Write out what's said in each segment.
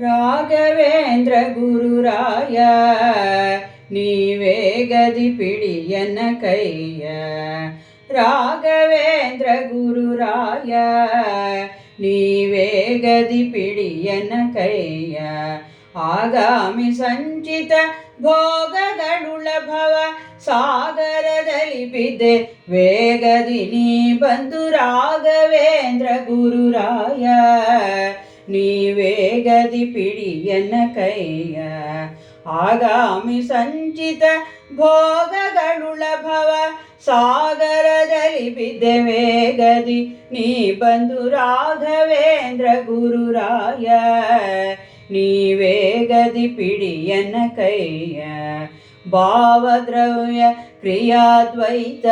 ರಾಘವೇಂದ್ರ ಗುರುರಾಯ ನೀವೇ ಗದಿ ಪಿಡಿಯನ ಕೈಯ. ರಾಘವೇಂದ್ರ ಗುರುರಾಯ ನೀವೇ ಗದಿ ಪಿಡಿಯನ ಕೈಯ. ಆಗಾಮಿ ಸಂಚಿತ ಭೋಗಗಳುಳ ಭವ ಸಾಗರದಲ್ಲಿ ಬಿದ್ದೆ, ವೇಗದಿ ನೀ ಬಂದು ರಾಘವೇಂದ್ರ ಗುರುರಾಯ ನೀವೇ ಗದಿ ಪಿಡಿಯನ ಕೈಯ. ಆಗಾಮಿ ಸಂಚಿತ ಭೋಗಗಳುಳಭವ ಸಾಗರದಲ್ಲಿ ಬಿದ್ದೆವೇ ಗದಿ. ನೀ ಬಂದು ರಾಘವೇಂದ್ರ ಗುರುರಾಯ. ನೀವೇ ಗದಿ ಪಿಡಿಯನ ಕೈಯ. ಭಾವದ್ರವ್ಯ ಕ್ರಿಯಾದ್ವೈತ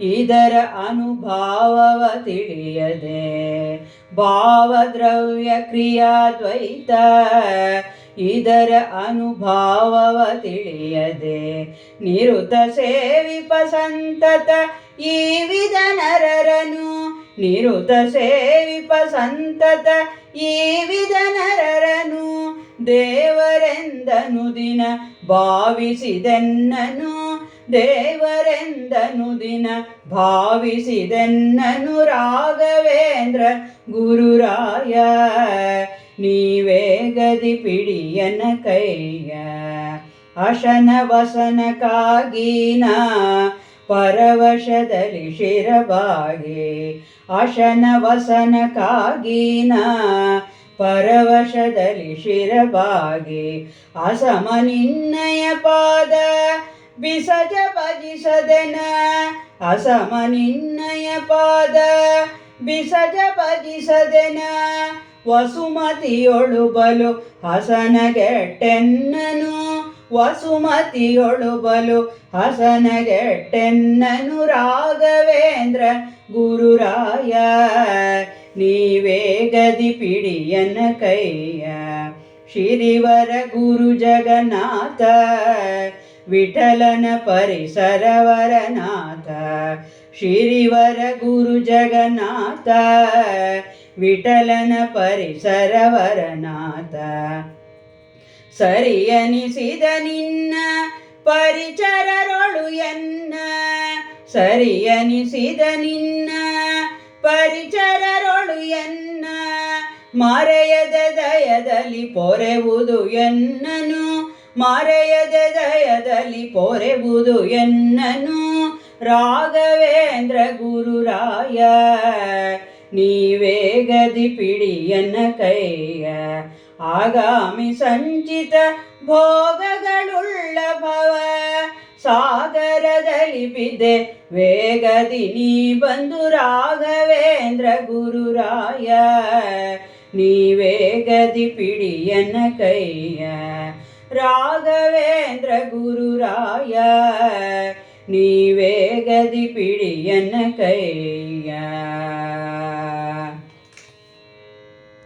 ಇದರ ಅನುಭಾವವ ತಿಳಿಯದೆ. ಭಾವದ್ರವ್ಯ ಕ್ರಿಯಾದ್ವೈತ ಇದರ ಅನುಭಾವವ ತಿಳಿಯದೆ. ನಿರುತ ಸೇವಿಪ ಸಂತತ ಈ ವಿಧ ನರರನು ನಿರುತ ಸೇವಿಪ ಸಂತತ ಈ ವಿಧ ನರರನು ದೇವರೆಂದನು ದಿನ ಭಾವಿಸಿದೆನ್ನನು, ದೇವರೆಂದನು ದಿನ ಭಾವಿಸಿದೆನ್ನನು ರಾಘವೇಂದ್ರ ಗುರುರಾಯ. ನೀವೇ ಗದಿ ಪಿಡಿಯನ ಕೈಯ ಅಶನ ವಸನಕ್ಕಾಗಿನ ಪರವಶದಲ್ಲಿ ಶಿರಬಾಗಿ ಅಶನ ವಸನಕ್ಕಾಗೀನ ಪರವಶದಲ್ಲಿ ಶಿರಬಾಗಿ ಅಸಮ ನಿನ್ನಯ ಪಾದ ಬಿಸಜ ಭಜಿಸದೆನ ಅಸಮ ನಿನ್ನಯ ಪಾದ ಬಿಸಜ ಭಜಿಸದೆನ ವಸುಮತಿಯೊಳು ಬಲು ಹಸನಗೆಟ್ಟೆನ್ನನು ವಸುಮತಿಯೊಳು ಬಲು ಹಸನಗೆಟ್ಟೆನ್ನನು ರಾಘವೇಂದ್ರ ಗುರುರಾಯ ನೀವೇ ಗದಿ ಪಿಡಿಯನ ಕೈಯ, ಶಿರಿವರ ಗುರು ಜಗನ್ನಾಥ, ವಿಠಲನ ಪರಿಸರವರನಾಥ, ಶಿರಿವರ ಗುರು ಜಗನ್ನಾಥ, ವಿಠಲನ ಪರಿಸರವರನಾಥ. ಸರಿಯನಿಸಿದ ನಿನ್ನ ಪರಿಚರರೊಳು ಎನ್ನ, ಸರಿಯನಿಸಿದ ನಿನ್ನ ಪರಿಚರರೊಳು ಎನ್ನ, ಮಾರೆಯದ ದಯದಲ್ಲಿ ಪೊರೆವುದು ಎನ್ನನು, ಮಾರೆಯದ ದಯದಲ್ಲಿ ಪೊರೆವುದು ಎನ್ನನು. ರಾಘವೇಂದ್ರ ಗುರುರಾಯ, ನೀವೇ ಗದಿ ಪಿಡಿಯನ್ನ ಕೈಯ, ಆಗಾಮಿ ಸಂಚಿತ ಭೋಗಗಳುಳ್ಳ ಭವ, ಸಾಗರದಲ್ಲಿ ಬಿದ್ದೆ ವೇಗದಿ ನೀ ಬಂದು ರಾಘವೇಂದ್ರ ಗುರುರಾಯ ನೀವೇ ಗದಿ ಪಿಡಿಯನ ಕೈಯ ರಾಘವೇಂದ್ರ ಗುರುರಾಯ ನೀವೇ ಗದಿ ಪಿಡಿಯನ ಕೈಯ